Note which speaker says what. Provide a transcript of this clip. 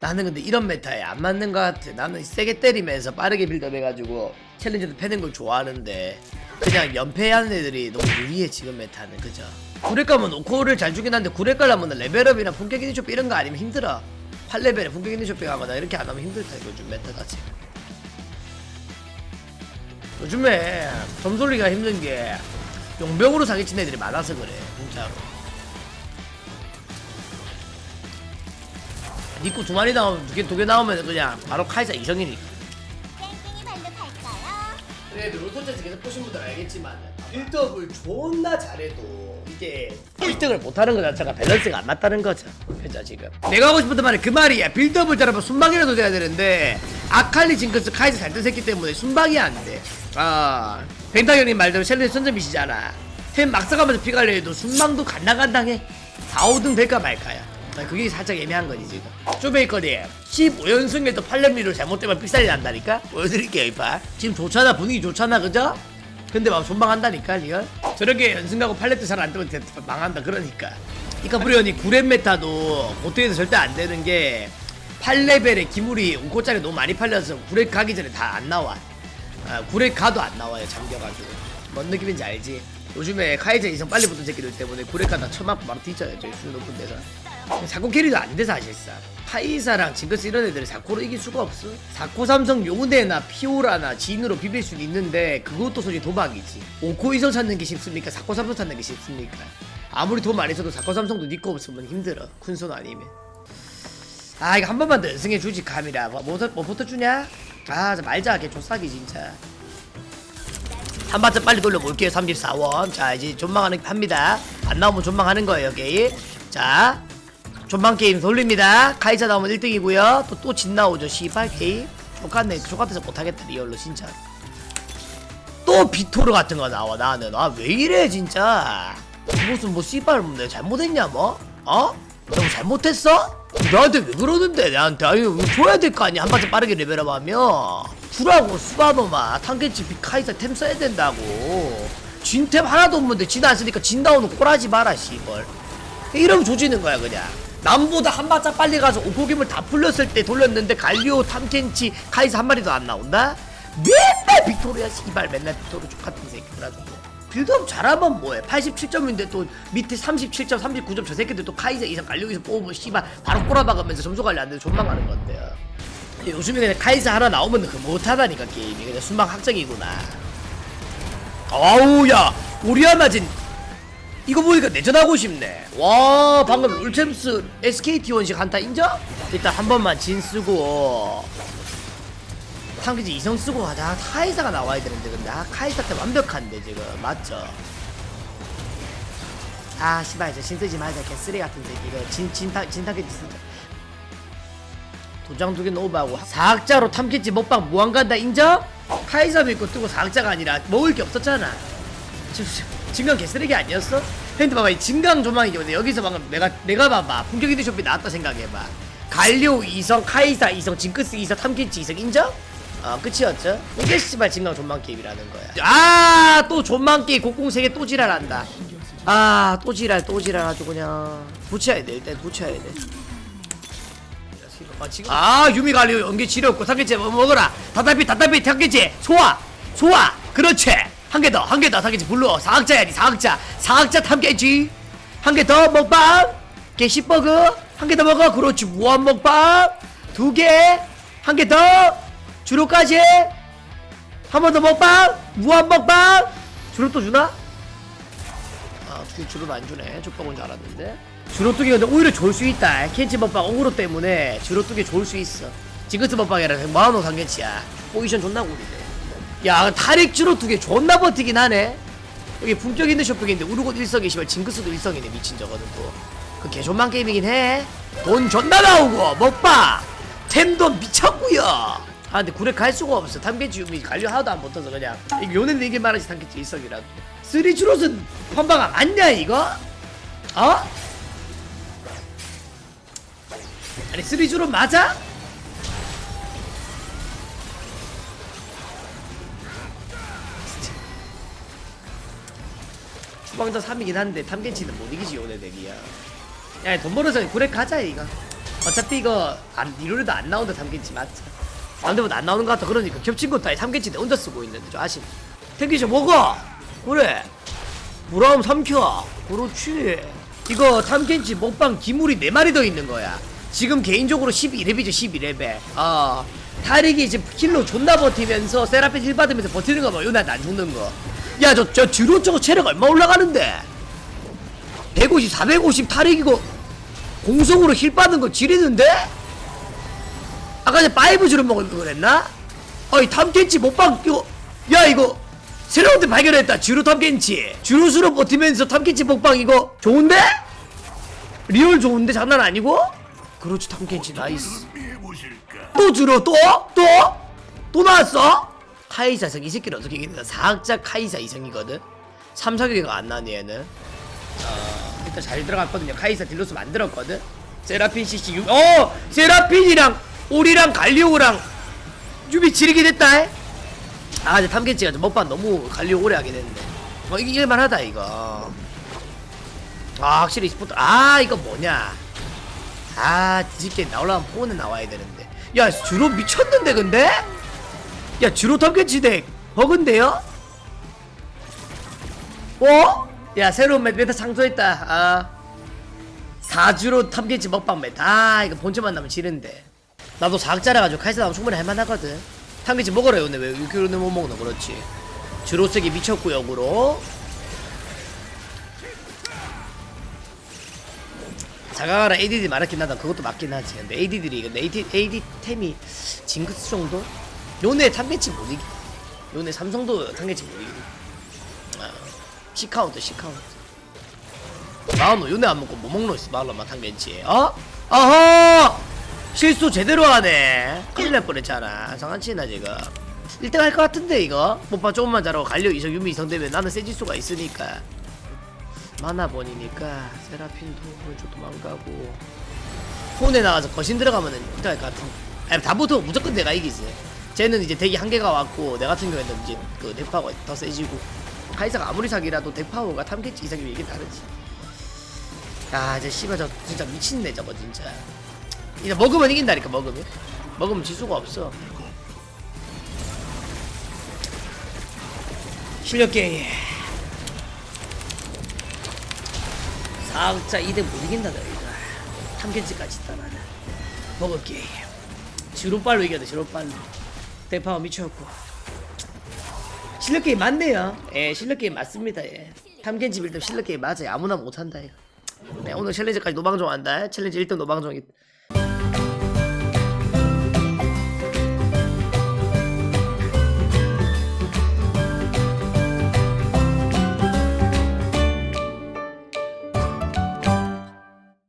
Speaker 1: 나는 근데 이런 메타에 안 맞는 것 같아. 나는 세게 때리면서 빠르게 빌드업 해가지고 챌린저도 패는 걸 좋아하는데 그냥 연패하는 애들이 너무 유리해 지금 메타는 그죠? 구레 가면 오코를 잘 주긴 한데 구레 가려면 레벨업이나 있는 쇼핑 이런 거 아니면 힘들어. 8레벨에 품격 있는 쇼핑 하거나 이렇게 안 하면 힘들다 요즘 메타 자체가. 요즘에 점솔리가 힘든 게 용병으로 사기친 애들이 많아서 그래 진짜로. 니코 두 마리 나오면 두개두 개 나오면 그냥 바로 카이사 이성이니까.
Speaker 2: 땡땡이 발로 갈까요?
Speaker 1: 그래도 로토체스 계속 보신 분들 알겠지만 빌드업을 존나 잘해도 이게 1등을 못하는 것 자체가 밸런스가 안 맞다는 거죠. 그죠 지금? 내가 하고 싶었던 말이 그 말이야. 빌드업을 잘하면 순방이라도 돼야 되는데 아칼리 징크스 카이즈 잘뜬 새끼 때문에 순방이 안돼아 벤타 형님 말대로 셀레 선점이시잖아. 템막 써가면서 피 관리해도 순방도 간당간당해. 4, 5등 될까 말까야. 나 그게 살짝 애매한 거지 지금. 쪼베이커리 15연승에도 8렘리로 잘못되면 삑살이 난다니까? 보여드릴게요 이파 지금 좋잖아 분위기 좋잖아 그죠? 근데 막 존망한다니까 리얼 저렇게 연승 가고 팔레트 잘안 뜨면 대- 망한다 그러니까. 그러니까 브리언이 9렘 메타도 고토에서 절대 안 되는 게 8레벨에 기물이 5코짜리 너무 많이 팔려서 9렙 가기 전에 다 안 나와. 아, 9렙 가도 안 나와요 잠겨가지고. 뭔 느낌인지 알지? 요즘에 카이제 이성 빨리 붙은 새끼들 때문에 9렙 가다 쳐맞고 바로 뒤져요 저기 수 높은 데서 사코 캐리도 안 돼 사실상. 카이사랑 징크스 이런 애들을 사코로 이길 수가 없어. 사코 삼성 요네나 피오라나 진으로 비빌 수는 있는데 그것도 솔직히 도박이지. 오코 이성 찾는 게 쉽습니까? 사코 삼성 찾는 게 쉽습니까? 아무리 돈 많이 써도 사코 삼성도 니거 없으면 힘들어. 큰손 아니면. 아 이거 한 번만 더 연승해 주지 감이라. 뭐, 뭐, 뭐 붙어주냐? 아저 말자. 걔 조싸기 진짜. 한 바짝 빨리 돌려볼게요 34원. 자 이제 존망하는 합니다. 안 나오면 존망하는 거예요 게임 자 존망 게임 돌립니다. 카이사 나오면 1등이고요. 또 또 진 나오죠. 시발 게임. 똑같네 똑같아서 못하겠다 리얼로 진짜. 또 비토르 같은 거 나와 나는. 아 왜 이래 진짜. 무슨 뭐 씨발 뭐 내가 잘못했냐 뭐? 어? 너무 잘못했어? 나한테 왜 그러는데 나한테? 아니 줘야 될 거 아니야. 한 바짝 빠르게 레벨업 하면. 주라고 수바노마. 탄겐치 비카이사 템 써야 된다고. 진템 하나도 없는데 진안 쓰니까 진 나오는 꼬라지 마라 씨발. 이러면 조지는 거야 그냥 남보다 한 바짝 빨리 가서 오고김을 다 풀렸을 때 돌렸는데 갈리오 탐켄치 카이사 한 마리도 안 나온다? 맨날 빅토리아 씨발 맨날 빅토르 족같은 새끼들 아주 뭐. 빌드업 잘하면 뭐해? 87점인데 또 밑에 37점 39점 저 새끼들 또 카이사 이상 갈리오 이상 뽑으면 씨발 바로 꼬라박으면서 점수 관리 안 돼서 존망하는 건데요. 요즘에 그냥 카이사 하나 나오면 그 못하다니까 게임이. 그냥 순방 확정이구나. 아우 야! 오리아나진 이거 보니까 내전하고 싶네. 와 방금 울챔스 SKT 원식 한타 인정? 일단 한 번만 진 쓰고 탕기지 이성 쓰고 가자. 카이사가 나와야 되는데 근데 아 카이사 때 완벽한데 지금 맞죠? 아 씨발 저신 쓰지 말자 개쓰레 같은 새끼 이거 진 진타 진타게지 쓰자. 도장 두개 노바하고 사학자로 탐켄치 먹방 무한 간다 인정? 카이사 믿고 뜨고 사학자가 아니라 먹을 게 없었잖아. 지금 진강 개쓰레기 아니었어? 근데 봐봐 이 진강 조망이기 때문에 여기서 방금 내가 내가 봐봐. 품격 이드 쇼핑 나왔다 생각해봐. 갈리오 2성 카이사 2성 징크스 2성 탐켄치 2성 인정? 어 끝이었죠? 이게 씨발 진강 존망 게임이라는 거야. 아또 존망 게임 곡공 세개 또 지랄한다. 아또 지랄 또 지랄 아주 그냥. 붙여야 돼 일단 붙여야 돼. 아, 지금 아 유미 갈리오 연계 지렸고 삼계째 뭐 먹어라. 다다비 다다비 삼계째 소화 소화. 그렇지 한 개 더 한 개더 삼계째 불러 사학자야지 사학자 사학자 탐계지 한 개 더 먹방 게시버그 한 개 더 먹어 그렇지 무한 먹방 두 개 한 개 더 주로까지 한 번 더 먹방 무한 먹방 주로 또 주나? 아, 주, 주로는 안 주네. 족박은 줄 알았는데. 주로뚜기 근데 오히려 좋을 수 있다. 켄치 먹방 어그로 때문에 주로뚜기 좋을 수 있어. 징크스 먹방이라 마흔호 상gen치야. 포지션 존나 구리네. 야, 타릭 주로뚜기 존나 버티긴 하네. 여기 품격 있는 쇼핑인데 우르곤 일성이 씨발 징크스도 일성이네 미친 저거는 또. 그 개존만 게임이긴 해. 돈 존나 나오고 먹방 템도 미쳤구요. 아 근데 구레 갈 수가 없어. 탐켄치 유미 관료 하나도 안 붙어서 그냥 이거 요네는 이게 말하지 탐켄치 일성이라도. 쓰리 주로는 판방아 맞냐 이거? 어? 아니 쓰리 주로 맞아? 주방자 3이긴 한데 탐켄치는 못 이기지 요네 덱이야. 야 돈 벌어서 구레 가자 이거. 어차피 이거 안 이로도 안 나온다 삼겠지 맞죠? 남들보다 안 나오는 것 같아. 그러니까 겹친 것도 아니 삼겠지 내 혼자 쓰고 있는데 좀 아쉽네. 탱기지 먹어! 그래 브라움 삼켜! 그렇지. 이거 탐켄치 먹방 기물이 4마리 더 있는 거야. 지금 개인적으로 12렙이죠 12렙에. 어. 타릭이 지금 킬로 존나 버티면서 세라핀 힐 받으면서 버티는 거봐. 요나도 안 죽는 거 야 저 저 주로 저거 체력 얼마 올라가는데 150 450 타릭이고 공성으로 힐 받은 거 지리는데? 아까 전에 파이브 주를 먹을 거 그랬나? 어이 탐켄치 못방 이거 야 이거 새로운 데 발견했다 주로 탐켄치 주로수로 버티면서 탐켄치 먹방 이거 좋은데? 리얼 좋은데 장난 아니고? 그렇지 탐켄치 나이스 또 주로 또? 또? 또 나왔어? 카이사 이성 이 새끼는 어떻게 이기나 4학자 카이사 이성이거든 3, 4개가 안 나네 얘는 어, 일단 잘 들어갔거든요. 카이사 딜로스 만들었거든. 세라핀 CC 유, 어 세라핀이랑 오리랑 갈리오랑 유비 지르게 됐다. 해. 아, 이제 탐켄치가 좀 먹방 너무 갈리오 오래 하게 됐는데. 어 이게 일만하다 이거. 아 확실히 스포트. 아 이거 뭐냐? 아 뒤집게 나오려면 폰에 나와야 되는데. 야 주로 미쳤는데 근데? 야 주로 탐켄치 덱 버그인데요? 어? 야 새로운 맵 메타 창조했다. 아. 4주로 탐켄치 먹방 메타 아 이거 본체만 나면 지른데. 나도 4학자라 가지고 칼사 나면 충분히 할만하거든. 탐켄치 먹으라 요네. 왜 6kg는 못 먹노? 그렇지. 주로 쓰기 미쳤고 역으로. 자가가라 ADD 말했긴 하다. 그것도 맞긴 하지. 근데 AD들이 근데 AD, AD 템이 징크스 정도? 요네 탐켄치 못 이기. 요네 삼성도 탐켄치 못 이기 아, 시카운트 시카운트. 마흔노 요네 안 먹고 뭐 먹노 있어 말로만 탐켄치. 어? 어허! 실수 제대로 하네. 큰일 날 뻔했잖아. 상한치나 지금. 1등 할 것 같은데 이거? 못봐 조금만 잘하고 갈려 이성 유미 이성 되면 나는 세질 수가 있으니까. 만화본이니까 세라핀도 오른쪽 도망가고. 폰에 나가서 거신 들어가면은 1등 할것 같은데 아니 다 붙으면 무조건 내가 이기지 쟤는 이제 덱이 한개가 왔고 내 같은 경우에는 이제 그 덱파워가 더 세지고 카이사가 아무리 사기라도 덱파워가 탐켄치 이상이면 이게 다르지. 아 이제 씨발 저 진짜 미친네 저거 진짜. 이제 먹으면 이긴다니까 먹으면. 먹으면 지수가 없어. 실력 게임. 사학자 2등 못 이긴다 너희가 탐켄치까지 있다 나는. 먹을 게임. 주로빨로 이겨야 돼 주로빨로 대파워 미쳤고. 실력 게임 맞네요. 예 실력 게임 맞습니다 예. 탐켄치 빌드 실력 게임 맞아요. 아무나 못한다 이거. 네 오늘 챌린지까지 노방종 한다. 챌린지 1등 노방종이